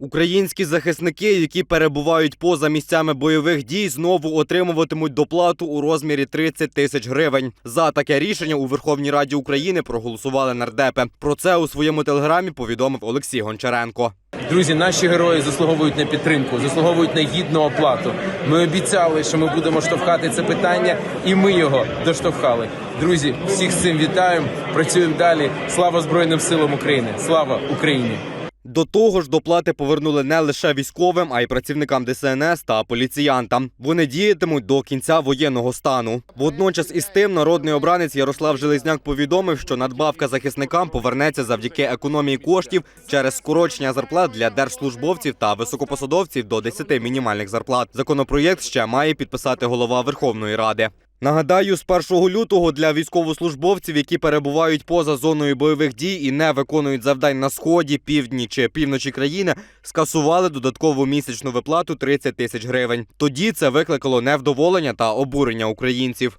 Українські захисники, які перебувають поза місцями бойових дій, знову отримуватимуть доплату у розмірі 30 тисяч гривень. За таке рішення у Верховній Раді України проголосували нардепи. Про це у своєму телеграмі повідомив Олексій Гончаренко. Друзі, наші герої заслуговують на підтримку, заслуговують на гідну оплату. Ми обіцяли, що ми будемо штовхати це питання, і ми його доштовхали. Друзі, всіх з цим вітаємо. Працюємо далі. Слава Збройним силам України! Слава Україні! До того ж, доплати повернули не лише військовим, а й працівникам ДСНС та поліціянтам. Вони діятимуть до кінця воєнного стану. Водночас із тим народний обранець Ярослав Железняк повідомив, що надбавка захисникам повернеться завдяки економії коштів через скорочення зарплат для держслужбовців та високопосадовців до 10 мінімальних зарплат. Законопроєкт ще має підписати голова Верховної Ради. Нагадаю, з 1 лютого для військовослужбовців, які перебувають поза зоною бойових дій і не виконують завдань на сході, півдні чи півночі країни, скасували додаткову місячну виплату 30 тисяч гривень. Тоді це викликало невдоволення та обурення українців.